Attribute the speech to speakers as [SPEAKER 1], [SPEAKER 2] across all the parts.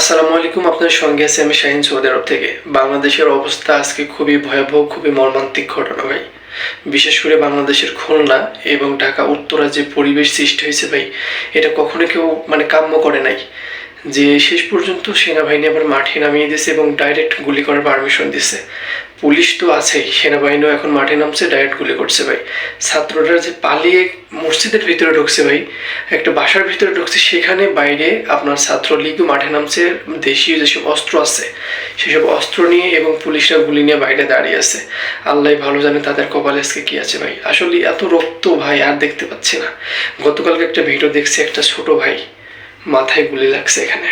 [SPEAKER 1] আসসালামু আলাইকুম আপনার সঙ্গে আছি আমি শাহিন সৌদি আরব থেকে। বাংলাদেশের অবস্থা আজকে খুবই ভয়াবহ, খুবই মর্মান্তিক ঘটনা ভাই। বিশেষ করে বাংলাদেশের খুলনা এবং ঢাকা উত্তরা যে পরিবেশ সৃষ্টি হয়েছে ভাই, এটা কখনো কেউ মানে কাম্য করে নাই। যে শেষ পর্যন্ত সেনাবাহিনী আবার মাঠে নামিয়ে দিয়েছে এবং ডাইরেক্ট গুলি করার পারমিশন দিছে পুলিশ তো আছেই, সেনাবাহিনীও এখন মাঠে নামছে ডাইরেক্ট গুলি করছে ভাই। ছাত্ররা যে পালিয়ে মসজিদের ভিতরে ঢুকছে ভাই, একটা বাসার ভিতরে ঢুকছে, সেখানে বাইরে আপনার ছাত্রলীগও মাঠে নামছে, দেশীয় যেসব অস্ত্র আছে, সেসব অস্ত্র নিয়ে এবং পুলিশরা গুলি নিয়ে বাইরে দাঁড়িয়ে আছে। আল্লাহ ভালো জানে তাদের কপালে আজকে কি আছে ভাই। আসলে এত রক্ত ভাই আর দেখতে পাচ্ছি না। গতকালকে একটা ভিডিও দেখছি, একটা ছোট ভাই মাথায় গুলি লাগছে এখানে।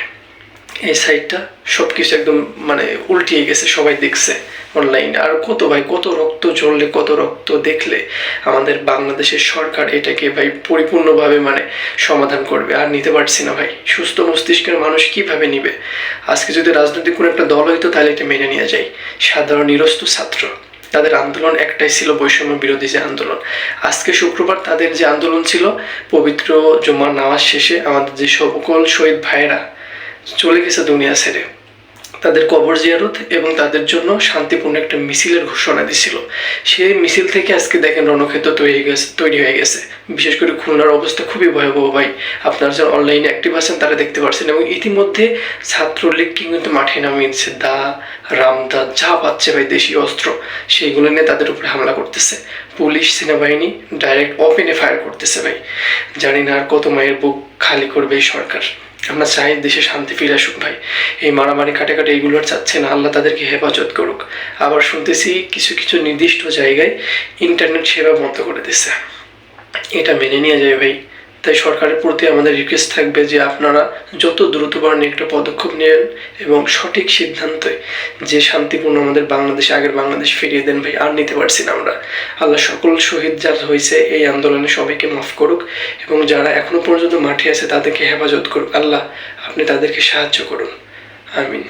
[SPEAKER 1] এই সাইডটা সব কিছু একদম মানে উল্টিয়ে গেছে, সবাই দেখছে অনলাইনে আর কত ভাই, কত রক্ত ঝরলে, কত রক্ত দেখলে আমাদের বাংলাদেশের সরকার এটাকে ভাই পরিপূর্ণভাবে মানে সমাধান করবে। আর নিতে পারছি না ভাই। সুস্থ মস্তিষ্কের মানুষ কীভাবে নিবে? আজকে যদি রাজনৈতিক কোনো একটা দল হইতো তাহলে এটা মেনে নেওয়া যায়। সাধারণ নিরস্ত ছাত্র। তাদের আন্দোলন একটাই ছিল বৈষম্য বিরোধী যে আন্দোলন। আজকে শুক্রবার তাদের যে আন্দোলন ছিল, পবিত্র জমা নামাজ শেষে আমাদের যে সকল শহীদ ভাইয়েরা চলে গেছে দুনিয়া ছেড়ে। তাদের কবর জিয়ারত এবং তাদের জন্য শান্তিপূর্ণ একটা মিছিলের ঘোষণা দিছিল। সেই মিছিল থেকে আজকে দেখেন রণক্ষেত্র তৈরি গেছে, তৈরি হয়ে গেছে। বিশেষ করে খুলনার অবস্থা খুবই ভয়াবহ ভাই। আপনারা যারা অনলাইনে অ্যাক্টিভ আছেন, তারা দেখতে পাচ্ছেন এবং ইতিমধ্যে ছাত্রলীগ কিন্তু মাঠে নামিয়ে দিচ্ছে দা, রামদা, যা পাচ্ছে ভাই, দেশি অস্ত্র, সেইগুলো নিয়ে তাদের উপরে হামলা করতেছে। পুলিশ, সেনাবাহিনী ডাইরেক্ট ওপেনে ফায়ার করতেছে ভাই। জানি না আর কত মায়ের বুক খালি করবে এই সরকার। আমরা চাই দেশে শান্তি ফিরে আসুক ভাই। এই মারামারি কাটাকাটি এইগুলো আর চাচ্ছে না। আল্লাহ তাদেরকে হেফাজত করুক। আবার শুনতেছি কিছু কিছু নির্দিষ্ট জায়গায় ইন্টারনেট সেবা বন্ধ করে দিচ্ছে এটা মেনে নিয়ে যায় ভাই। তাই সরকারের প্রতি আমাদের রিকোয়েস্ট থাকবে যে আপনারা যত দ্রুত পারেন একটা পদক্ষেপ নেন এবং সঠিক সিদ্ধান্তে যে শান্তিপূর্ণ আমাদের বাংলাদেশে, আগের বাংলাদেশ ফিরিয়ে দেন ভাই, আর নিতে পারছি না আমরা। আল্লাহ সকল শহীদ যারা হয়েছে এই আন্দোলনে সবাইকে মাফ করুক এবং যারা এখনও পর্যন্ত মাঠে আছে তাদেরকে হেফাজত করুক। আল্লাহ আপনি তাদেরকে সাহায্য করুন। আমিন।